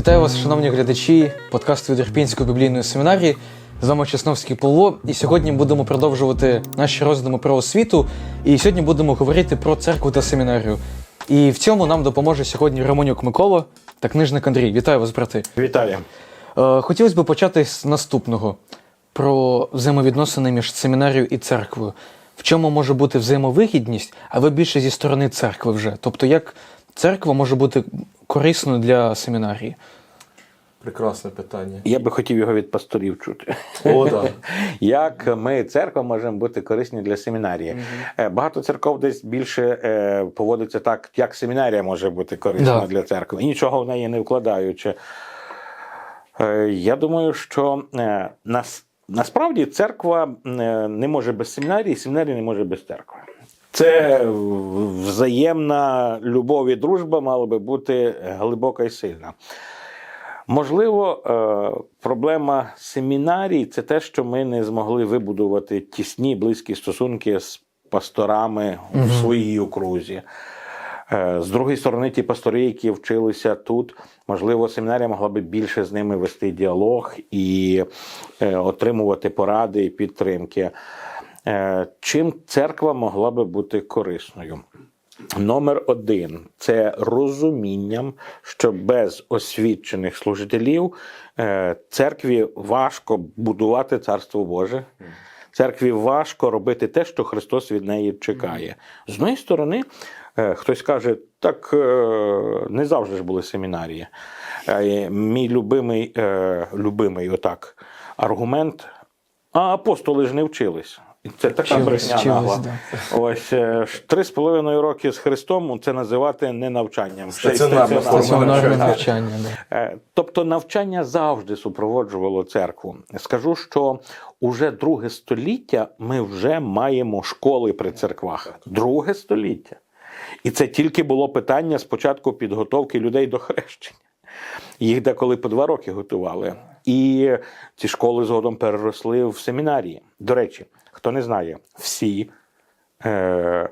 Вітаю вас, шановні глядачі подкасту від Ірпінської біблійної семінарії. З вами Чесновський Павло. І сьогодні будемо продовжувати наші роздуми про освіту. І сьогодні будемо говорити про церкву та семінарію. І в цьому нам допоможе сьогодні Романюк Микола та книжник Андрій. Вітаю вас, брати. Вітаю. Е, хотілося б почати з наступного про взаємовідносини між семінарією і церквою. В чому може бути взаємовигідність, а ви більше зі сторони церкви вже. Тобто, як церква може бути корисною для семінарії? Прекрасне питання. Я би хотів його від пасторів чути. О, да. Як ми, церква, можемо бути корисні для семінарії? Е, Багато церков десь більше е, поводиться так, як семінарія може бути корисна Да. для церкви, і нічого в неї не вкладаючи. Е, Я думаю, що е, нас, насправді церква е, не може без семінарії, семінарія не може без церкви. Це взаємна любов і дружба мала би бути глибока і сильна. Можливо, е, проблема семінарій це те, що ми не змогли вибудувати тісні близькі стосунки з пасторами в своїй окрузі. Е, З другої сторони, ті пастори, які вчилися тут, можливо, семінарія могла би більше з ними вести діалог і е, отримувати поради і підтримки. Е, Чим церква могла би бути корисною? Номер один це розумінням, що без освічених служителів е, церкві важко будувати царство Боже. Церкві важко робити те, що Христос від неї чекає. З однієї сторони, е, хтось каже, так не завжди ж були семінарії. Мій любимий, любимий отак аргумент. А апостоли ж не вчились. Це така брехня нагла. да. Ось е, три з половиною роки з Христом це називати не навчанням. Стаціонарне навчання. навчання. Да. Е, Тобто навчання завжди супроводжувало церкву. Скажу, що уже друге століття ми вже маємо школи при церквах. Друге століття. І це тільки було питання спочатку підготовки людей до хрещення. Їх деколи по два роки готували. І ці школи згодом переросли в семінарії. До речі, хто не знає, всі е,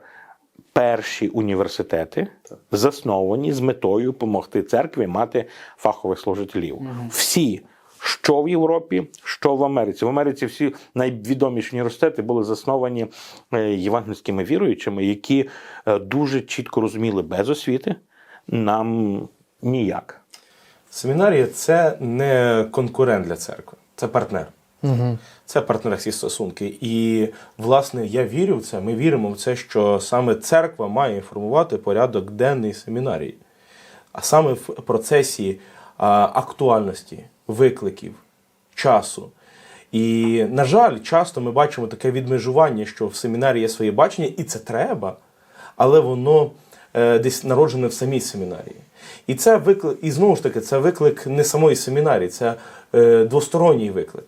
перші університети засновані з метою допомогти церкві мати фахових служителів. Всі. Що в Європі, що в Америці. В Америці всі найвідоміші університети були засновані е, євангельськими віруючими, які е, дуже чітко розуміли без освіти нам ніяк. Семінарія це не конкурент для церкви, це партнер. Угу. Це партнерські стосунки. І, власне, я вірю в це. Ми віримо в це, що саме церква має інформувати порядок денний семінарії. А саме в процесі а, актуальності, викликів, часу. І, на жаль, часто ми бачимо таке відмежування, що в семінарі є своє бачення, і це треба, але воно е, десь народжене в самій семінарії. І це виклик, і знову ж таки, це виклик не самої семінарії, це е, двосторонній виклик.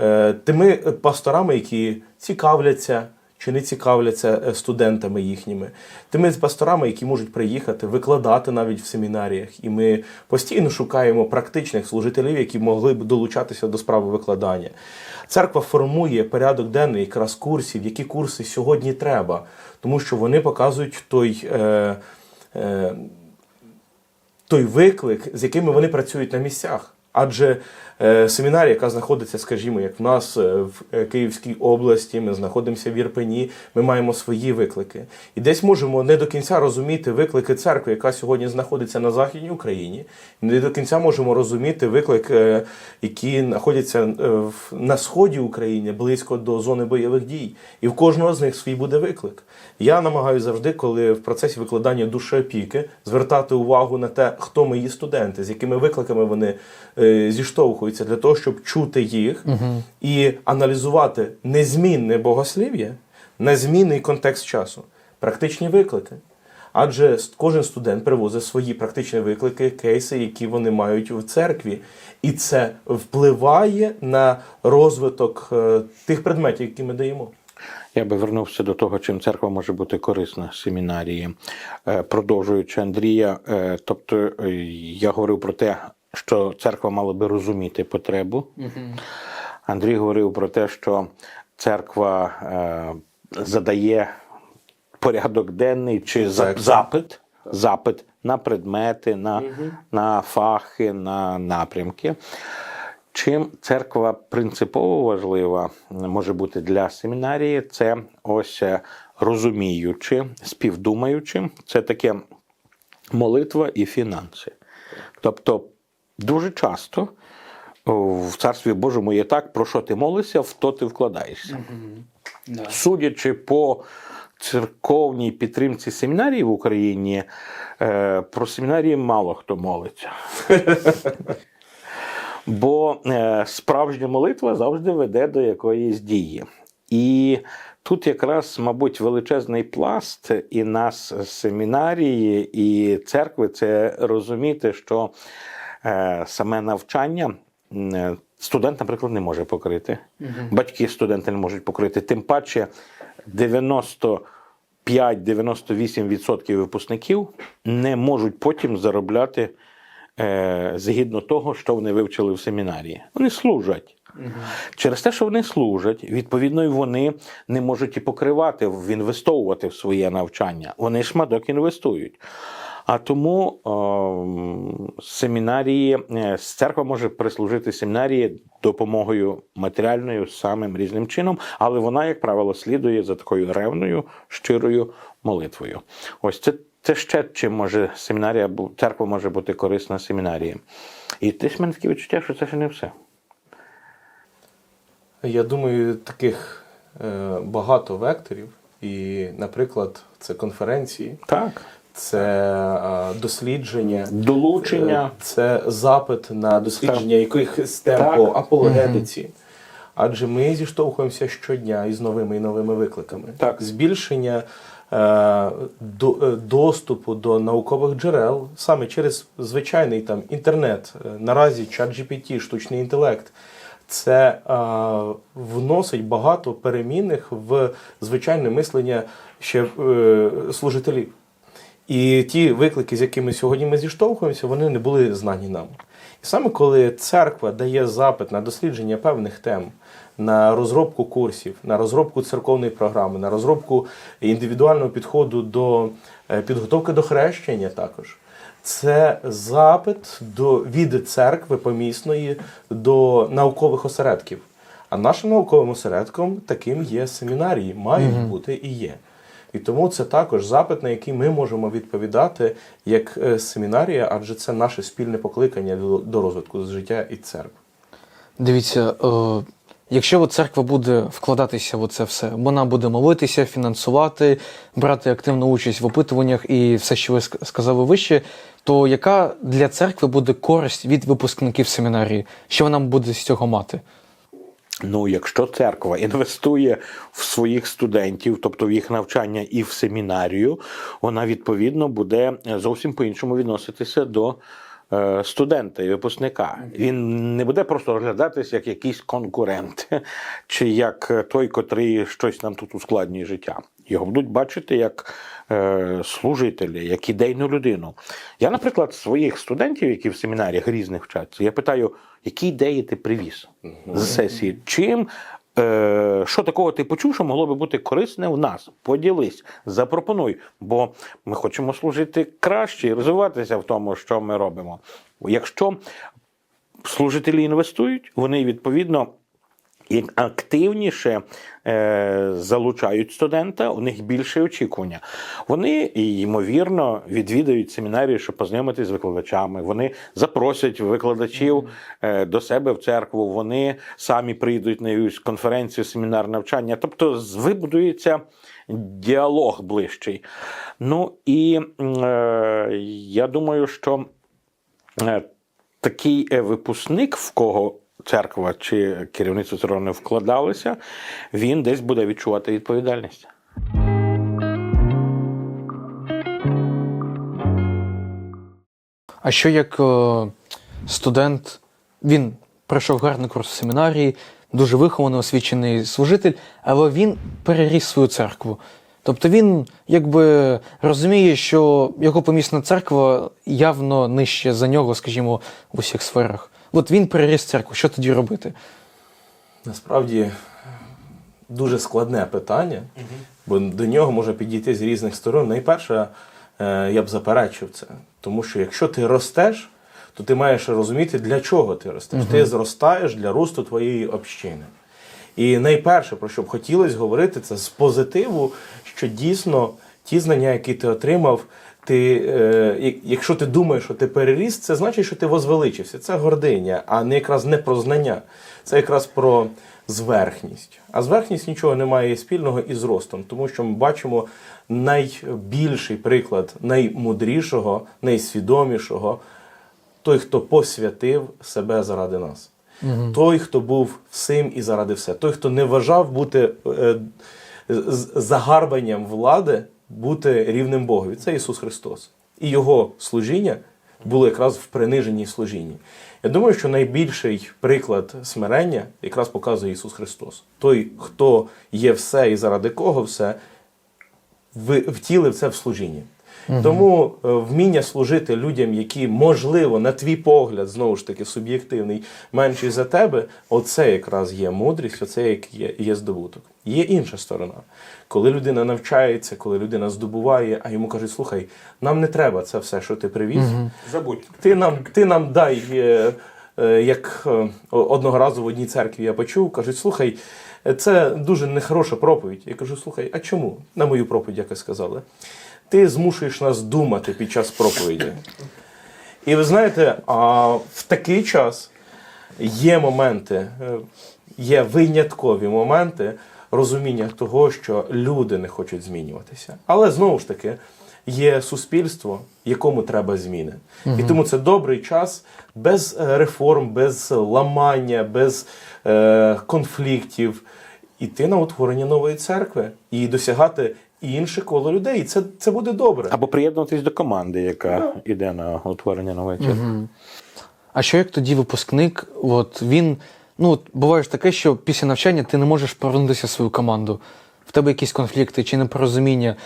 Е, тими пасторами, які цікавляться чи не цікавляться е, студентами їхніми, тими пасторами, які можуть приїхати, викладати навіть в семінаріях. І ми постійно шукаємо практичних служителів, які могли б долучатися до справи викладання. Церква формує порядок денний якраз курсів, які курси сьогодні треба, тому що вони показують той. Е, е, той виклик, з якими вони працюють на місцях. Адже е, семінарія, яка знаходиться, скажімо, як в нас е, в е, Київській області, ми знаходимося в Ірпені, ми маємо свої виклики. І десь можемо не до кінця розуміти виклики церкви, яка сьогодні знаходиться на Західній Україні, не до кінця можемо розуміти виклик, які знаходяться на сході України, близько до зони бойових дій. І в кожного з них свій буде виклик. Я намагаюся завжди, коли в процесі викладання душеопіки, звертати увагу на те, хто мої студенти, з якими викликами вони е, зіштовхуються, для того, щоб чути їх і аналізувати незмінне богослів'я, незмінний контекст часу, практичні виклики. Адже кожен студент привозить свої практичні виклики, кейси, які вони мають в церкві, і це впливає на розвиток е, тих предметів, які ми даємо. Я би вернувся до того, чим церква може бути корисна семінарії. Е, Продовжуючи Андрія, е, тобто я говорив про те, що церква мала би розуміти потребу. Андрій говорив про те, що церква е, задає порядок денний чи Так. запит запит на предмети, на, на фахи, на напрямки. Чим церква принципово важлива може бути для семінарії, це ось е, розуміючи, співдумаючи, це таке молитва і фінанси. Тобто, дуже часто в Царстві Божому є так, про що ти молишся, в то ти вкладаєшся. Судячи по церковній підтримці семінарії в Україні, е, про семінарії мало хто молиться. Бо е, справжня молитва завжди веде до якоїсь дії. І тут якраз, мабуть, величезний пласт і нас семінарії, і церкви це розуміти, що саме навчання е, студент, наприклад, не може покрити. Батьки студенти не можуть покрити. Тим паче 95-98% випускників не можуть потім заробляти е, згідно того, що вони вивчили в семінарії. Вони служать. Через те, що вони служать, відповідно, і вони не можуть і покривати, інвестовувати в своє навчання. Вони шматок інвестують. А тому ем, семінарії, е, церква може прислужити семінарії допомогою матеріальною самим різним чином, але вона, як правило, слідує за такою ревною, щирою молитвою. Ось це, це ще чим може семінарія, церква може бути корисна семінарії. І десь в мене таке відчуття, що це ще не все. Я думаю, таких е, багато векторів, і, наприклад, це конференції, Так. Це е, дослідження, Долучення. Е, Це запит на дослідження якихось тем по апологетиці. Адже ми зіштовхуємося щодня із новими і новими викликами. Так. Збільшення е, до, е, доступу до наукових джерел саме через звичайний там інтернет, наразі чат GPT, штучний інтелект. Це е, вносить багато перемінних в звичайне мислення ще е, служителів. І ті виклики, з якими сьогодні ми зіштовхуємося, вони не були знані нам. І саме коли церква дає запит на дослідження певних тем, на розробку курсів, на розробку церковної програми, на розробку індивідуального підходу до е, підготовки до хрещення також. Це запит до, від церкви помісної до наукових осередків. А нашим науковим осередком таким є семінарії, мають бути і є. І тому це також запит, на який ми можемо відповідати як е, семінарія, адже це наше спільне покликання до, розвитку життя і церкви. Дивіться, е, якщо церква буде вкладатися в це все, вона буде молитися, фінансувати, брати активну участь в опитуваннях і все, що ви сказали вище, то яка для церкви буде користь від випускників семінарії? Що вона буде з цього мати? Ну, якщо церква інвестує в своїх студентів, тобто в їх навчання і в семінарію, вона відповідно буде зовсім по-іншому відноситися до е, студента і випускника. Він не буде просто розглядатися як якийсь конкурент, чи як той, котрий щось нам тут ускладнює життя. Його будуть бачити як е, служителя, як ідейну людину. Я, наприклад, своїх студентів, які в семінаріях різних вчаться, я питаю, які ідеї ти привіз з сесії? Чим, е, що такого ти почув, що могло би бути корисне в нас? Поділись, запропонуй, бо ми хочемо служити краще і розвиватися в тому, що ми робимо. Якщо служителі інвестують, вони відповідно і активніше е, залучають студента, у них більше очікування. Вони, ймовірно, відвідають семінарії, щоб познайомитися з викладачами. Вони запросять викладачів е, до себе в церкву, вони самі прийдуть на якусь конференцію, семінар навчання. Тобто вибудується діалог ближчий. Ну і е, я думаю, що е, такий е, випускник, в кого церква чи керівництво церкви не вкладалися, він десь буде відчувати відповідальність. А що як е, студент, він пройшов гарний курс в семінарії, дуже вихований, освічений служитель, але він переріс свою церкву. Тобто він якби розуміє, що його помісна церква явно нижче за нього, скажімо, в усіх сферах. От він переріс церкву, що тоді робити? Насправді дуже складне питання, бо до нього може підійти з різних сторон. Найперше, е, я б заперечив це. Тому що якщо ти ростеш, то ти маєш розуміти, для чого ти ростеш. Ти зростаєш для росту твоєї общини. І найперше, про що б хотілося говорити, це з позитиву, що дійсно ті знання, які ти отримав, ти, е, якщо ти думаєш, що ти переріс, це значить, що ти возвеличився. Це гординя, а не якраз не про знання. Це якраз про зверхність. А зверхність нічого не має спільного із ростом, тому що ми бачимо найбільший приклад наймудрішого, найсвідомішого той, хто посвятив себе заради нас. Той, хто був всім і заради все. Той, хто не вважав бути е, загарбанням влади, бути рівним Богові. Це Ісус Христос. І Його служіння було якраз в приниженні служінні. Я думаю, що найбільший приклад смирення якраз показує Ісус Христос. Той, хто є все і заради кого все, втілив це в служінні. Тому е, вміння служити людям, які, можливо, на твій погляд, знову ж таки, суб'єктивний, менші за тебе, оце якраз є мудрість, оце як є, є здобуток. Є інша сторона. Коли людина навчається, коли людина здобуває, а йому кажуть, слухай, нам не треба це все, що ти привіз. Забудь. Ти нам, ти нам дай, е, е, як одного разу в одній церкві я почув, кажуть, слухай, це дуже нехороша проповідь. Я кажу, слухай, а чому? На мою проповідь якось сказали. Ти змушуєш нас думати під час проповіді. І ви знаєте, а в такий час є моменти, е, є виняткові моменти розуміння того, що люди не хочуть змінюватися. Але знову ж таки, є суспільство, якому треба зміни. І тому це добрий час без е, реформ, без ламання, без е, конфліктів іти на утворення нової церкви і досягати інше коло людей. І це, це буде добре. Або приєднуватись до команди, яка йде на утворення нової церкви. А що як тоді випускник? От він, ну от буває ж таке, що після навчання ти не можеш повернутися в свою команду. В тебе якісь конфлікти чи непорозуміння.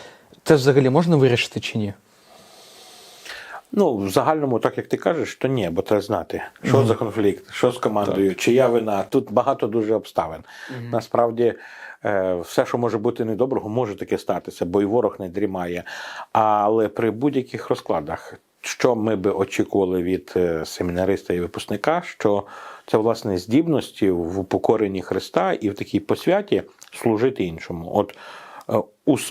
Це взагалі можна вирішити чи ні? Ну, в загальному, так як ти кажеш, то ні, бо треба знати, що за конфлікт, що з командою, чия вина. Тут багато дуже обставин. Насправді, е, все, що може бути недоброго, може таке статися, бо і ворог не дрімає. Але при будь-яких розкладах, що ми би очікували від е, семінариста і випускника, що це власне здібності в упокоренні Христа і в такій посвяті служити іншому. От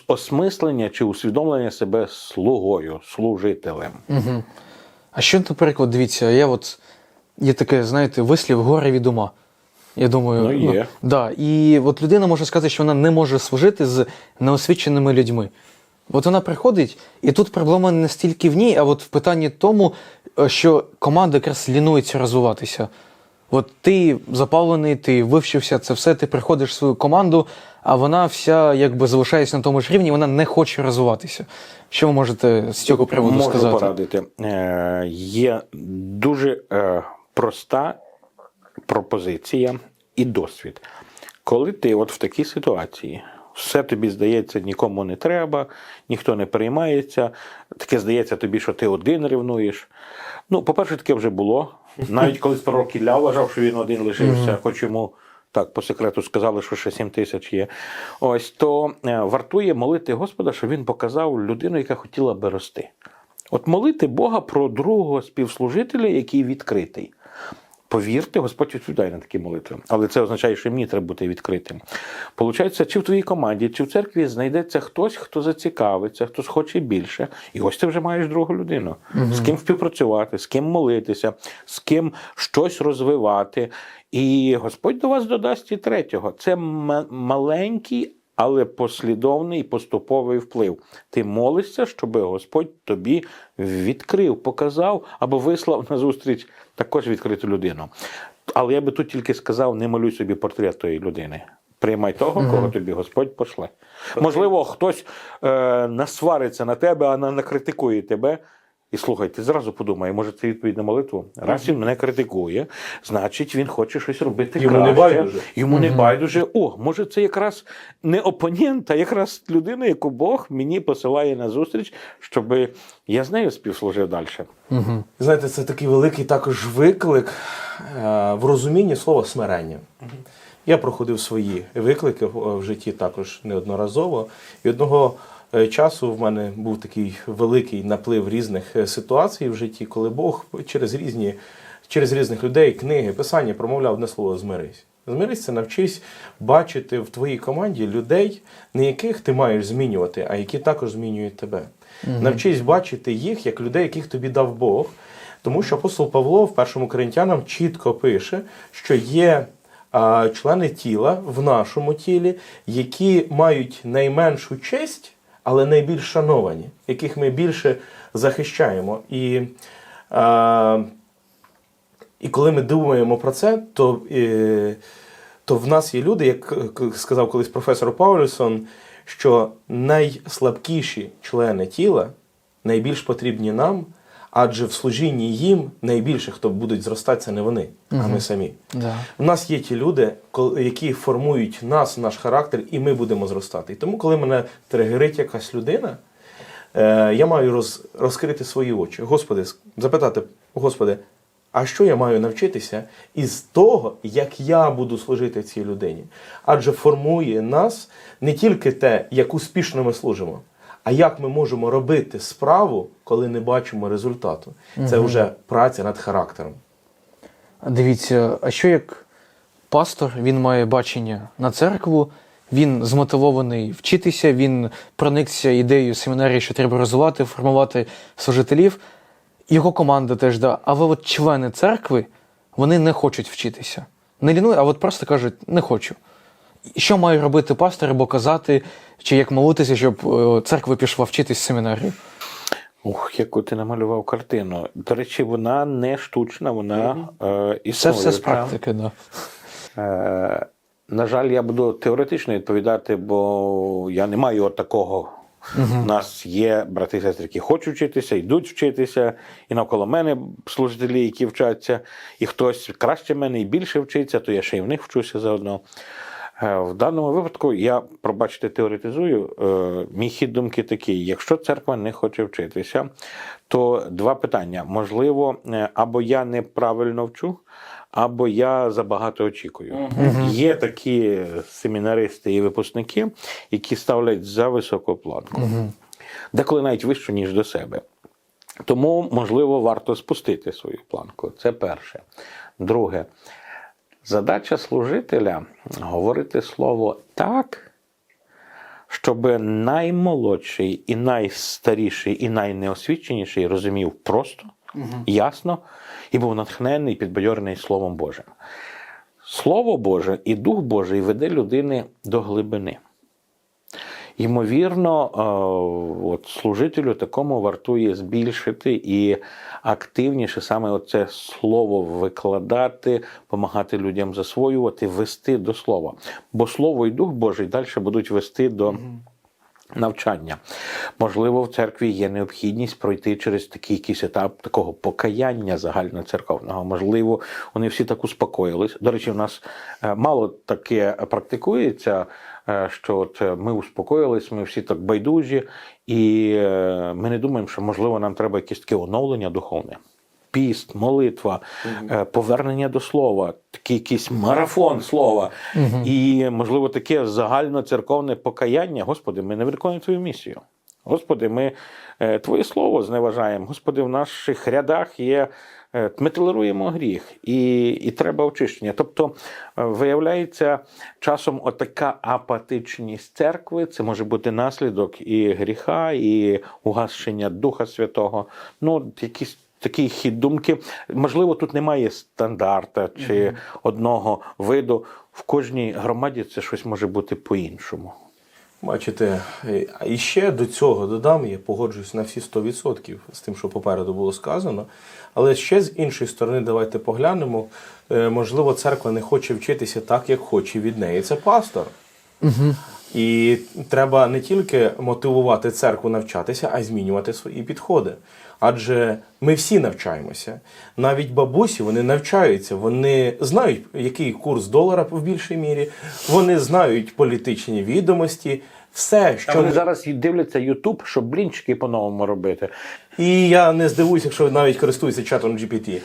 осмислення чи усвідомлення себе слугою, служителем. Угу. А що, наприклад, дивіться, я от є таке, знаєте, вислів горе від ума. Я думаю, Ну, є. да. І от людина може сказати, що вона не може служити з неосвіченими людьми. От вона приходить, і тут проблема не стільки в ній, а от в питанні тому, е, що команда якраз лінується розвиватися. От ти запалений, ти вивчився це все, ти приходиш в свою команду, а вона вся якби залишається на тому ж рівні, вона не хоче розвиватися. Що ви можете з цього приводу Можу сказати? порадити. Е, є дуже е, проста пропозиція і досвід. Коли ти от в такій ситуації, все тобі здається, нікому не треба, ніхто не переймається, таке здається тобі, що ти один ревнуєш. Ну, по-перше, таке вже було. Навіть колись пророк Ілля вважав, що він один лишився, хоч йому так по секрету сказали, що ще 7 тисяч є. Ось то е, вартує молити Господа, щоб він показав людину, яка хотіла би рости. От молити Бога про другого співслужителя, який відкритий. Повірте, Господь відповідає на такі молитви. Але це означає, що мені треба бути відкритим. Получається, чи в твоїй команді, чи в церкві знайдеться хтось, хто зацікавиться, хто схоче більше. І ось ти вже маєш другу людину. З ким співпрацювати, з ким молитися, з ким щось розвивати. І Господь до вас додасть і третього. Це ма- маленький, але послідовний і поступовий вплив. Ти молишся, щоб Господь тобі відкрив, показав або вислав на зустріч також відкриту людину. Але я би тут тільки сказав: не малюй собі портрет тої людини. Приймай того, кого тобі Господь пошле. Можливо, хтось е, насвариться на тебе, а не накритикує тебе. І слухай, ти зразу подумай, може це відповідь на молитву? Раз він мене критикує, значить він хоче щось робити Йому не байдуже. Йому не байдуже. О, може, це якраз не опонент, а якраз людина, яку Бог мені посилає на зустріч, щоб я з нею співслужив далі. Угу. Знаєте, це такий великий також виклик е, в розумінні слова смирення. Я проходив свої виклики в житті також неодноразово. І одного часу в мене був такий великий наплив різних е, ситуацій в житті, коли Бог через різні, через різних людей, книги, писання промовляв одне слово змирись. Змирись це навчись бачити в твоїй команді людей, не яких ти маєш змінювати, а які також змінюють тебе. Навчись бачити їх як людей, яких тобі дав Бог. Тому що апостол Павло в першому Коринтянам чітко пише, що є а, члени тіла в нашому тілі, які мають найменшу честь, але найбільш шановані, яких ми більше захищаємо. І, е, і коли ми думаємо про це, то, е, то в нас є люди, як сказав колись професор Паулюсон, що найслабкіші члени тіла найбільш потрібні нам, адже в служінні їм найбільше, хто будуть зростати, це не вони, а ми самі. Да. У нас є ті люди, які формують нас, наш характер, і ми будемо зростати. І тому, коли мене тригерить якась людина, е, я маю роз, розкрити свої очі. Господи, запитати, Господи, а що я маю навчитися із того, як я буду служити цій людині? Адже формує нас не тільки те, як успішно ми служимо, а як ми можемо робити справу, коли не бачимо результату. Це вже праця над характером. Дивіться, а що як пастор, він має бачення на церкву, він змотивований вчитися, він проникся ідеєю семінарії, що треба розвивати, формувати служителів. Його команда теж, да. Але от члени церкви, вони не хочуть вчитися. Не лінують, а от просто кажуть, не хочу. Що має робити пастор або казати, чи як молитися, щоб е, церква пішла вчитись в семінарію? Ух, яку ти намалював картину. До речі, вона не штучна, вона е, Це все з практики, да. Е, на жаль, я буду теоретично відповідати, бо я не маю от такого. У нас є брати і сестри, які хочуть вчитися, йдуть вчитися, і навколо мене служителі, які вчаться, і хтось краще мене і більше вчиться, то я ще й в них вчуся заодно. Е, В даному випадку я, пробачте, теоретизую. Е, Мій хід думки такий: якщо церква не хоче вчитися, то два питання: можливо, е, або я неправильно вчу, або я забагато очікую. Є такі семінаристи і випускники, які ставлять за високу планку, деколи навіть вищу, ніж до себе. Тому, можливо, варто спустити свою планку. Це перше. Друге, задача служителя говорити слово так, щоб наймолодший і найстаріший, і найнеосвіченіший розумів просто, ясно і був натхнений, підбадьорений Словом Божим. Слово Боже і Дух Божий веде людини до глибини. Ймовірно, е, от служителю такому вартує збільшити і активніше саме оце слово викладати, допомагати людям засвоювати, вести до слова. Бо слово і Дух Божий далі будуть вести до. Навчання. Можливо, в церкві є необхідність пройти через такий якийсь етап такого покаяння загальноцерковного. Можливо, вони всі так успокоїлись. До речі, в нас е, мало таке практикується, що от е, ми успокоїлись, ми всі так байдужі, і е, ми не думаємо, що можливо нам треба якесь таке оновлення духовне. Піст, молитва, е, повернення до слова, такий якийсь марафон слова, і, можливо, таке загальноцерковне покаяння. Господи, ми не виконуємо твою місію. Господи, ми е, Твоє слово зневажаємо. Господи, в наших рядах є. Е, Ми толеруємо гріх і, і треба очищення. Тобто, е, виявляється, часом отака апатичність церкви це може бути наслідок і гріха, і угашення Духа Святого. Ну, якісь такий хід думки. Можливо, тут немає стандарта чи одного виду. В кожній громаді це щось може бути по-іншому. Бачите, е, і ще до цього додам, я погоджуюсь на всі 100% з тим, що попереду було сказано. Але ще з іншої сторони, давайте поглянемо. Е, Можливо, церква не хоче вчитися так, як хоче від неї. Це пастор. І треба не тільки мотивувати церкву навчатися, а й змінювати свої підходи. Адже ми всі навчаємося. Навіть бабусі вони навчаються, вони знають, який курс долара в більшій мірі, вони знають політичні відомості, все, Що вони зараз дивляться Ютуб, щоб блінчики по-новому робити. І я не здивуюся, якщо навіть користуються чатом GPT.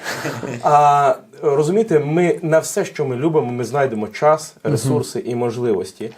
А розумієте, ми на все, що ми любимо, ми знайдемо час, ресурси і можливості.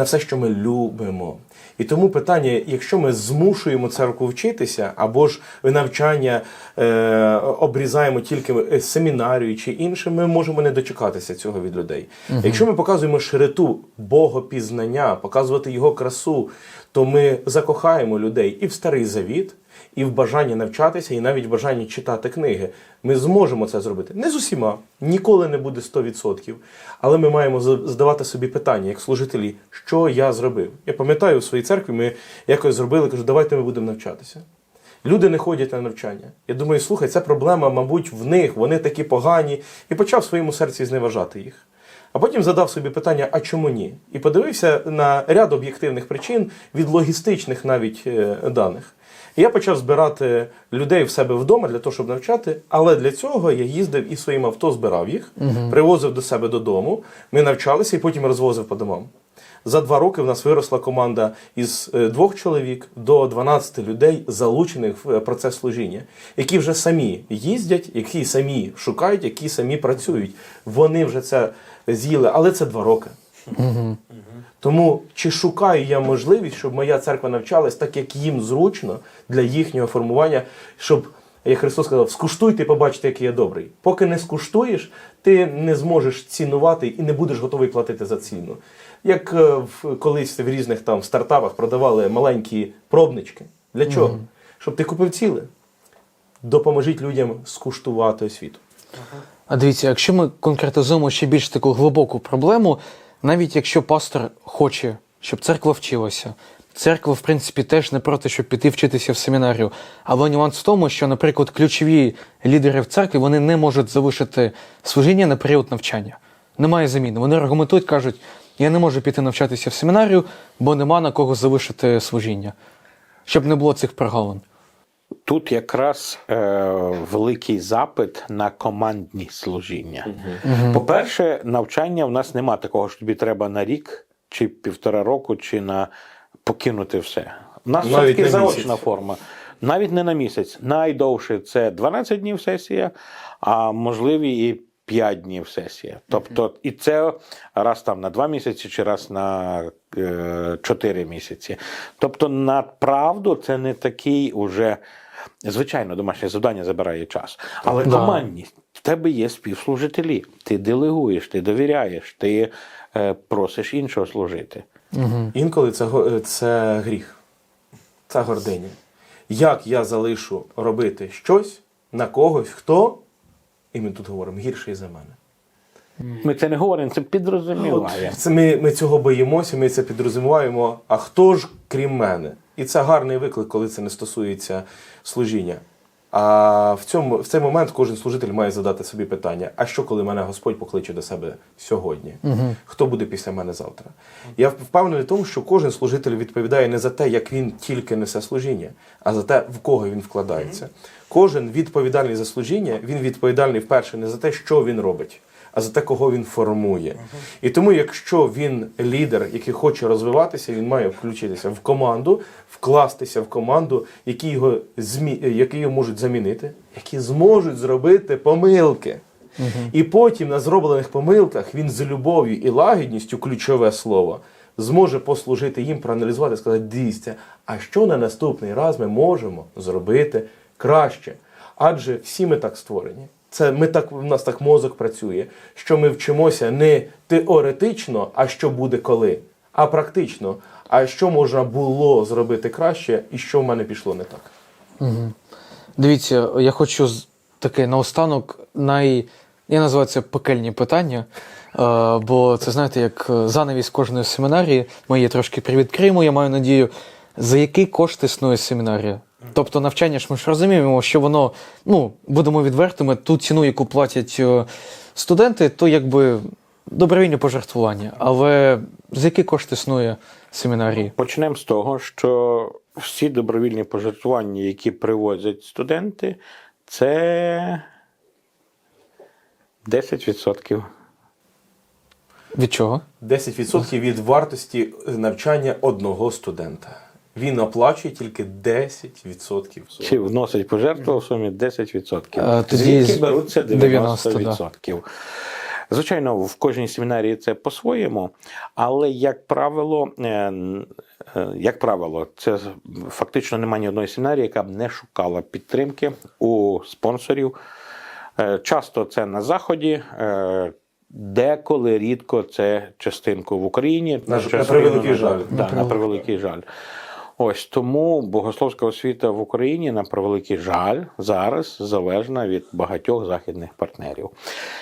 На все, що ми любимо. І тому питання: якщо ми змушуємо церкву вчитися, або ж навчання е, обрізаємо тільки е, семінарію чи інше, ми можемо не дочекатися цього від людей. Якщо ми показуємо широту богопізнання, показувати його красу, то ми закохаємо людей і в старий завіт. І в бажанні навчатися, і навіть в бажанні читати книги. Ми зможемо це зробити. Не з усіма, ніколи не буде 100%. Але ми маємо задавати собі питання, як служителі, що я зробив. Я пам'ятаю в своїй церкві, ми якось зробили, кажу, давайте ми будемо навчатися. Люди не ходять на навчання. Я думаю, слухай, це проблема, мабуть, в них, вони такі погані, і почав в своєму серці зневажати їх. А потім задав собі питання, а чому ні? І подивився на ряд об'єктивних причин від логістичних навіть е, даних. І я почав збирати людей в себе вдома для того, щоб навчати. Але для цього я їздив і своїм авто збирав їх, привозив до себе додому. Ми навчалися і потім розвозив по домам. За два роки в нас виросла команда із е, двох чоловік до 12 людей, залучених в е, процес служіння, які вже самі їздять, які самі шукають, які самі працюють. Вони вже це з'їли, але це два роки. Тому чи шукаю я можливість, щоб моя церква навчалась так, як їм зручно для їхнього формування, щоб, як Христос сказав, скуштуйте і побачите, який я добрий. Поки не скуштуєш, ти не зможеш цінувати і не будеш готовий платити за ціну. Як е, в, колись в різних там стартапах продавали маленькі пробнички. Для чого? Щоб ти купив ціле. Допоможіть людям скуштувати освіту. А дивіться, якщо ми конкретизуємо ще більш таку глибоку проблему, навіть якщо пастор хоче, щоб церква вчилася, церква, в принципі, теж не проти, щоб піти вчитися в семінарію. Але нюанс в тому, що, наприклад, ключові лідери в церкві вони не можуть залишити служіння на період навчання. Немає заміни. Вони аргументують, кажуть, я не можу піти навчатися в семінарію, бо нема на кого залишити служіння, щоб не було цих прогалин. Тут якраз е, великий запит на командні служіння. По-перше, навчання в нас нема такого, що тобі треба на рік, чи півтора року, чи на покинути все. У нас все-таки на заочна місяць. форма. Навіть не на місяць. Найдовше це 12 днів сесія, а можливі і 5 днів сесія. Тобто, і це раз там на 2 місяці чи раз на е, 4 місяці. Тобто, на правду це не такий уже. Звичайно, домашнє завдання забирає час. Але Да. командність. В тебе є співслужителі. Ти делегуєш, ти довіряєш, ти е, просиш іншого служити. Інколи це, це гріх, це гординя. Як я залишу робити щось на когось, хто, і ми тут говоримо, гірший за мене. Ми це не говоримо, це це ми, ми цього боїмося, ми це підрозуміваємо. А хто ж крім мене? І це гарний виклик, коли це не стосується служіння. А в цьому в цей момент кожен служитель має задати собі питання: а що, коли мене Господь покличе до себе сьогодні? Хто буде після мене завтра? Я впевнений в тому, що кожен служитель відповідає не за те, як він тільки несе служіння, а за те, в кого він вкладається. Кожен відповідальний за служіння, він відповідальний вперше не за те, що він робить, а за те, кого він формує. І тому, якщо він лідер, який хоче розвиватися, він має включитися в команду, вкластися в команду, які його змі... які його можуть замінити, які зможуть зробити помилки. І потім на зроблених помилках він з любов'ю і лагідністю, ключове слово, зможе послужити їм, проаналізувати, сказати, дивіться, а що на наступний раз ми можемо зробити краще? Адже всі ми так створені. Це ми так, у нас так мозок працює, що ми вчимося не теоретично, а що буде коли, а практично. А що можна було зробити краще, і що в мене пішло не так. Дивіться, я хочу таке наостанок най. Я називаю це пекельні питання, е, бо це знаєте, як е, занавіс кожної семінарії. Ми її трошки привідкриємо, я маю надію. За який кошт існує семінарія? Тобто навчання ж ми ж розуміємо, що воно, ну, будемо відвертими, ту ціну, яку платять е, студенти, то якби добровільне пожертвування. Але за який кошт існує семінарії? Почнемо з того, що всі добровільні пожертвування, які привозять студенти, це 10%. Від чого? 10% від вартості навчання одного студента. Він оплачує тільки 10%. Чи вносить пожертву в сумі 10%. Е, тоді Звідки з- беруться 90, 90%. Звичайно, в кожній семінарії це по-своєму, але, як правило, е, е, як правило, це фактично немає ні одної семінарії, яка б не шукала підтримки у спонсорів. Часто це на заході. Деколи рідко це частинку в Україні. На- на превеликий жаль. Да, на превеликий жаль. Ось тому богословська освіта в Україні, на превеликий жаль, зараз залежна від багатьох західних партнерів.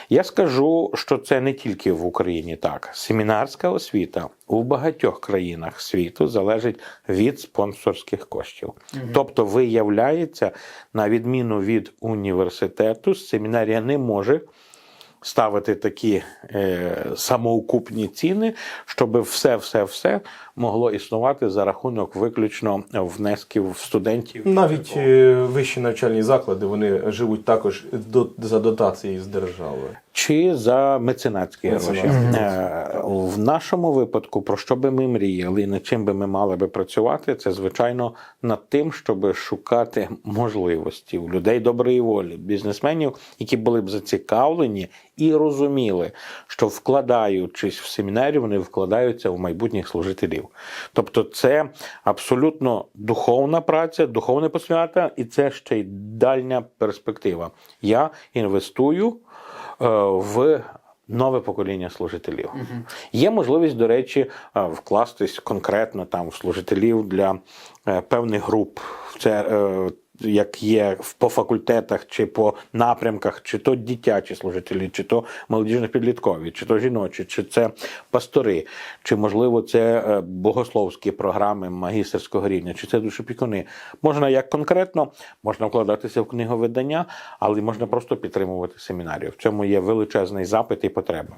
Я скажу, що це не тільки в Україні так. Семінарська освіта у багатьох країнах світу залежить від спонсорських коштів. Тобто, виявляється, на відміну від університету, семінарія не може ставити такі е, самоукупні ціни, щоб все, все, все могло існувати за рахунок виключно внесків студентів. Навіть е, вищі навчальні заклади вони живуть також до, за дотації з держави. Чи за меценатські гроші. Е, В нашому випадку, про що би ми мріяли і над чим би ми мали би працювати, це звичайно над тим, щоб шукати можливості у людей доброї волі, бізнесменів, які були б зацікавлені і розуміли, що вкладаючись в семінарію, вони вкладаються в майбутніх служителів. Тобто, це абсолютно духовна праця, духовне посвята, і це ще й дальня перспектива. Я інвестую е, в нове покоління служителів. Є можливість, до речі, е, вкластись конкретно там в служителів для е, певних груп. Це як є по факультетах чи по напрямках, чи то дитячі служителі, чи то молодіжно-підліткові, чи то жіночі, чи це пастори, чи можливо це е, богословські програми магістерського рівня, чи це душопікуни. Можна як конкретно, можна вкладатися в книговидання, але можна просто підтримувати семінарію. В цьому є величезний запит і потреба.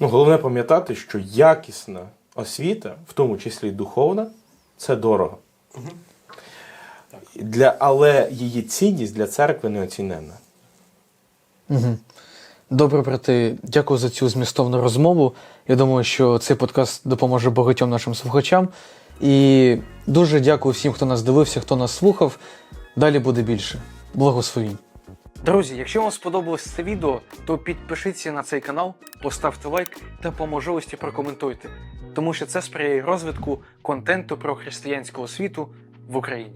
Ну, головне пам'ятати, що якісна освіта, в тому числі духовна, це дорого. Для, але її цінність для церкви неоціненна. Добре, брати, дякую за цю змістовну розмову. Я думаю, що цей подкаст допоможе багатьом нашим слухачам. І дуже дякую всім, хто нас дивився, хто нас слухав. Далі буде більше. Благословінь. Друзі, якщо вам сподобалось це відео, то підпишіться на цей канал, поставте лайк та по можливості прокоментуйте, тому що це сприяє розвитку контенту про християнську освіту в Україні.